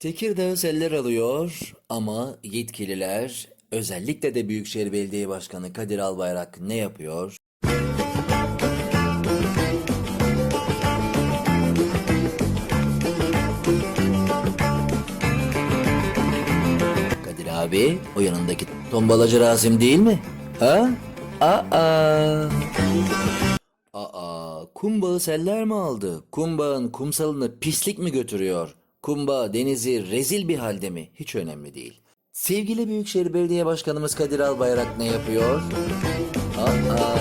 Tekirdağ seller alıyor ama yetkililer özellikle de Büyükşehir Belediye Başkanı Kadir Albayrak ne yapıyor? Kadir abi o yanındaki tombalacı Rasim değil mi? Ha? Aa. Aa, kumbağı seller mi aldı? Kumbağın kumsalını pislik mi götürüyor? Kumbağı denizi rezil bir halde mi? Hiç önemli değil. Sevgili Büyükşehir Belediye Başkanımız Kadir Albayrak ne yapıyor? Aa.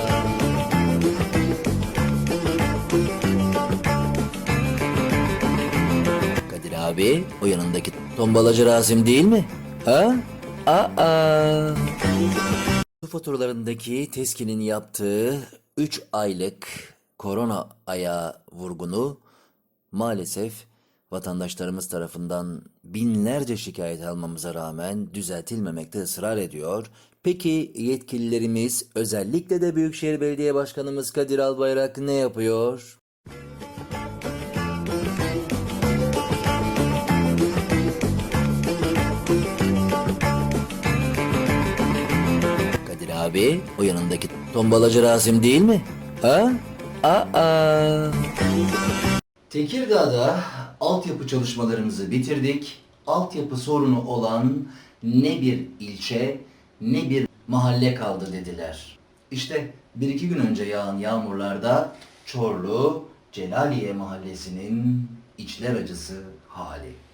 Kadir abi o yanındaki tombalacı Rasim değil mi? Ha? Aa. Su faturalarındaki TESKİ'nin yaptığı 3 aylık korona ayağı vurgunu maalesef vatandaşlarımız tarafından binlerce şikayet almamıza rağmen düzeltilmemekte ısrar ediyor. Peki yetkililerimiz özellikle de Büyükşehir Belediye Başkanımız Kadir Albayrak ne yapıyor? Kadir abi o yanındaki tombalacı Rasim değil mi? Ha? Aa. Tekirdağ'da altyapı çalışmalarımızı bitirdik. Altyapı sorunu olan ne bir ilçe ne bir mahalle kaldı dediler. İşte bir iki gün önce yağan yağmurlarda Çorlu Celaliye mahallesinin içler acısı hali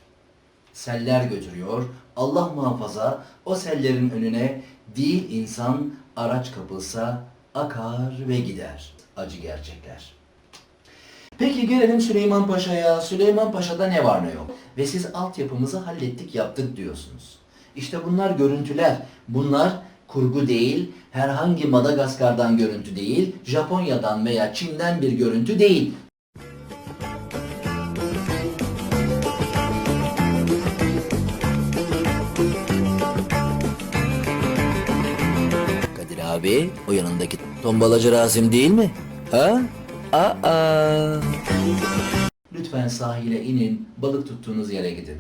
seller götürüyor. Allah muhafaza o sellerin önüne değil insan araç kapılsa akar ve gider. Acı gerçekler. Peki gelelim Süleyman Paşa'ya. Süleyman Paşa'da ne var ne yok? Ve siz altyapımızı hallettik yaptık diyorsunuz. İşte bunlar görüntüler. Bunlar kurgu değil, herhangi Madagaskar'dan görüntü değil, Japonya'dan veya Çin'den bir görüntü değil. Kadir abi o yanındaki tombalacı Rasim değil mi? Ha? Aa. Lütfen sahile inin, balık tuttuğunuz yere gidin.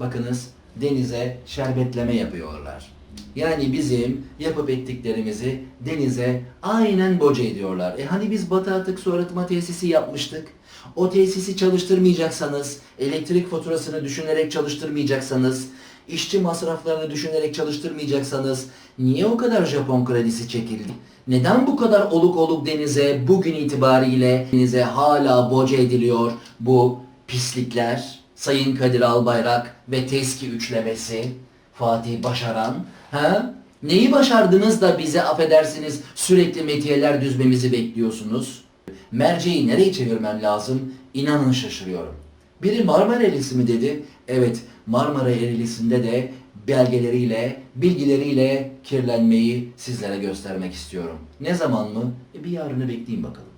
Bakınız denize şerbetleme yapıyorlar. Yani bizim yapıp ettiklerimizi denize aynen boca ediyorlar. E hani biz Batı Atık Su Arıtma Tesisi yapmıştık. O tesisi çalıştırmayacaksanız, elektrik faturasını düşünerek çalıştırmayacaksanız, işçi masraflarını düşünerek çalıştırmayacaksanız niye o kadar Japon kredisi çekildi? Neden bu kadar oluk oluk denize bugün itibariyle denize hala boca ediliyor bu pislikler? Sayın Kadir Albayrak ve TESKİ üçlemesi, Fatih Başaran, ha? Neyi başardınız da bize affedersiniz sürekli metiyeler düzmemizi bekliyorsunuz? Merceği nereye çevirmem lazım? İnanın şaşırıyorum. Biri Marmara Eğrisi mi dedi? Evet, Marmara Eğrisi'nde de belgeleriyle, bilgileriyle kirlenmeyi sizlere göstermek istiyorum. Ne zaman mı? E bir yarını bekleyin bakalım.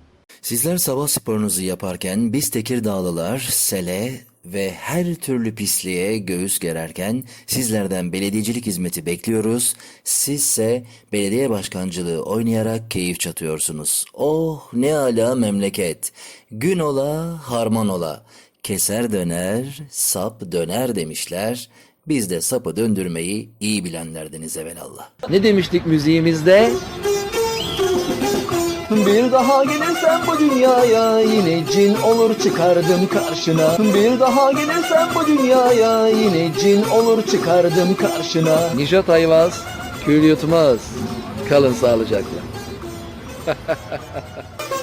Sizler sabah sporunuzu yaparken biz Tekirdağlılar sele ve her türlü pisliğe göğüs gererken sizlerden belediyecilik hizmeti bekliyoruz. Sizse belediye başkancılığı oynayarak keyif çatıyorsunuz. Oh ne ala memleket. Gün ola harman ola. Keser döner, sap döner demişler. Biz de sapı döndürmeyi iyi bilenlerdeniz evelallah. Ne demiştik müziğimizde? Bir daha gelirsen bu dünyaya yine cin olur çıkardım karşına. Bir daha gelirsen bu dünyaya yine cin olur çıkardım karşına. Nişat Ayvaz, kül yutmaz. Kalın sağlıcakla.